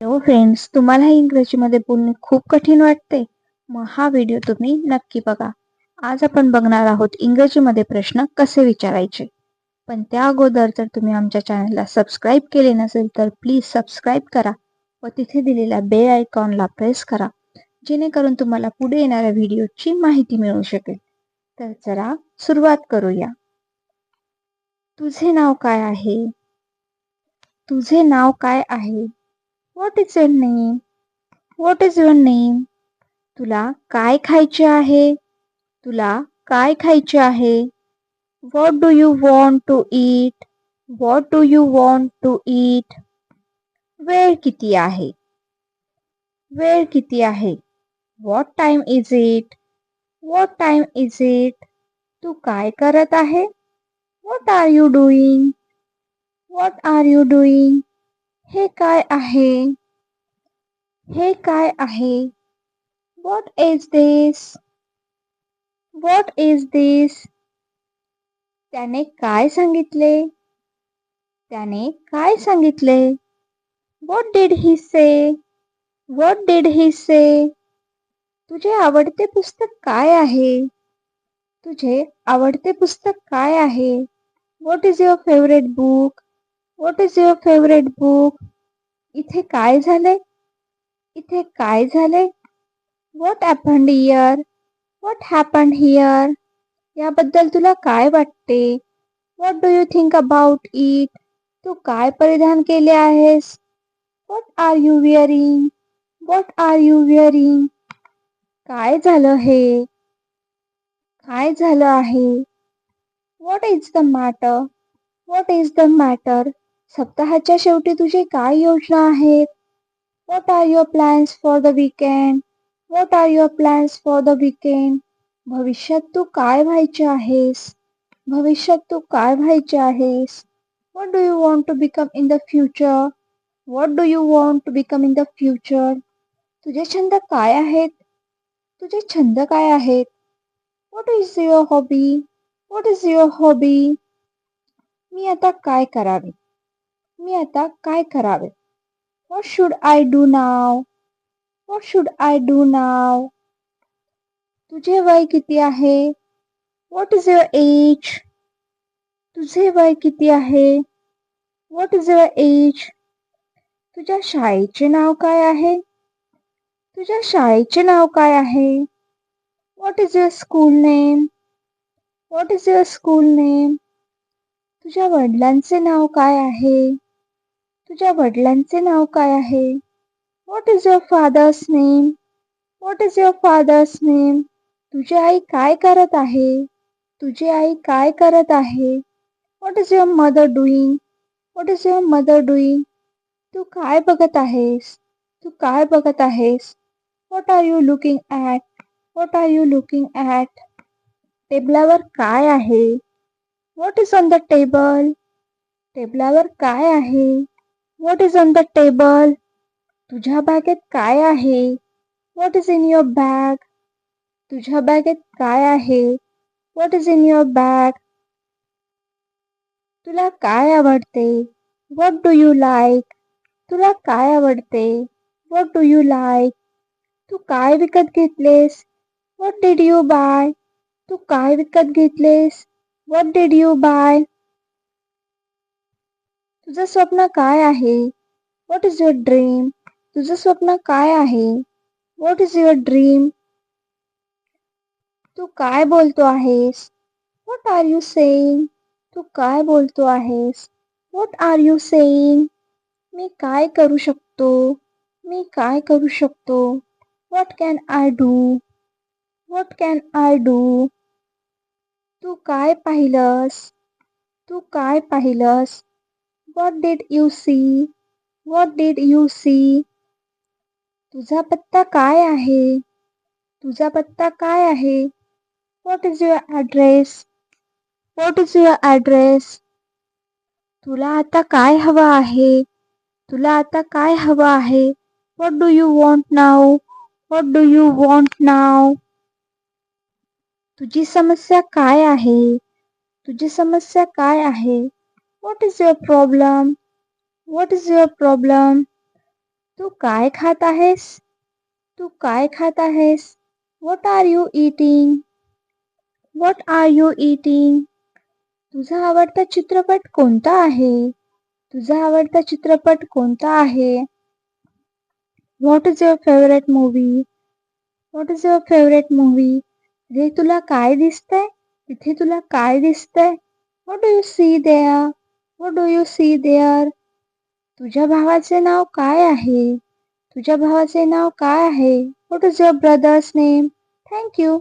Hello friends तुम्हाला इंग्रजीमध्ये बोलणे खूप कठीण वाटते. मग हा व्हिडिओ तुम्ही नक्की बघा. आज आपण बघणार आहोत इंग्रजीमध्ये प्रश्न कसे विचारायचे. पण त्या अगोदर जर तुम्ही आमच्या चॅनलला सबस्क्राईब केले नसेल तर प्लीज सबस्क्राईब करा व तिथे दिलेल्या बे आयकॉनला प्रेस करा. जेणेकरून तुम्हाला पुढे येणाऱ्या व्हिडिओची माहिती मिळू शकेल. तर चला सुरुवात करूया. तुझे नाव काय आहे? तुझे नाव काय आहे? What is your name what is your name तुला काय खायचे आहे? तुला काय खायचे आहे? What do you want to eat what do you want to eat वेळ किती आहे? वेळ किती आहे? What time is it what time is it तू काय करत आहे? What are you doing what are you doing हे काय आहे? हे काय आहे? What is this what is this त्याने काय सांगितले? त्याने काय सांगितले? वॉट डीड ही से वॉट डीड ही से तुझे आवडते पुस्तक काय आहे? तुझे आवडते पुस्तक काय आहे? What is your favourite book what is your favourite book इथे काय झाले इथे काय झाले what happened here what happened here याबद्दल तुला काय वाटते? What do you think about it तू काय परिधान केले आहेस? What are you wearing what are you wearing काय झालं हे? काय झालं आहे? What is the matter what is the matter सप्ताहाच्या शेवटी तुझे काय योजना आहेत? What are your plans for the weekend what are your plans for the weekend भविष्यात तू काय व्हायचे आहेस? भविष्यात तू काय व्हायचे आहेस? What do you want to become in the future what do you want to become in the future तुझे छंद काय आहेत? तुझे छंद काय आहेत? What is your hobby what is your hobby मी आता काय करावे? मी आता काय करावे? What should I do now what should I do now तुझे वय किती आहे? व्हॉट इज़ युअर एज तुझे वय किती आहे? व्हॉट इज़ युअर एज तुझ्या शाळेचे नाव काय आहे? तुझ्या शाळेचे नाव काय आहे? What is your school name what is your school name तुझ्या वडिलांचे नाव काय आहे? तुझ्या वडिलांचे नाव काय आहे? What is your father's name what is your father's name तुझी आई काय करत आहे? तुझी आई काय करत आहे? What is your mother doing what is your mother doing तू काय बघत आहेस? तू काय बघत आहेस? What are you looking at what are you looking at टेबलावर काय आहे? What is on the table टेबलावर काय आहे? What is on the table तुझ्या बॅगेत काय आहे? What is in your bag तुझ्या बॅगेत काय आहे? What is in your bag तुला काय आवडते? व्हॉट डू यू लाईक तुला काय आवडते? व्हॉट डू यू लाईक तू काय विकत घेतलेस? व्हॉट डीड यू बाय तू काय विकत घेतलेस? व्हॉट डीड यू बाय तुझं स्वप्न काय आहे? व्हॉट इज़ युअर ड्रीम तुझं स्वप्न काय आहे? व्हॉट इज़ युअर ड्रीम तू काय बोलतो आहेस? व्हॉट आर यू सेईंग तू काय बोलतो आहेस? व्हॉट आर यू सेईंग मी काय करू शकतो? मी काय करू शकतो? What can I do what can I do तू काय पाहिलंस? तू काय पाहिलंस? What did you see what did you see तुझा पत्ता काय आहे? तुझा पत्ता काय आहे? What is your address what is your address तुला आता काय हवं आहे? तुला आता काय हवं आहे? What do you want now what do you want now तुझी समस्या काय आहे? तुझी समस्या काय आहे? What is your problem what is your problem तू काय खात आहेस? तू काय खात आहेस? What are you eating what are you eating तुझा आवडता चित्रपट कोणता आहे? तुझा आवडता चित्रपट कोणता आहे? What is your favourite movie what is your favourite movie रे तुला काय दिसतंय? तिथे तुला काय दिसतंय? What do you see there what do you see there तुझ्या भावाचे नाव काय आहे तुझ्या भावाचे नाव काय आहे what is your brother's name thank you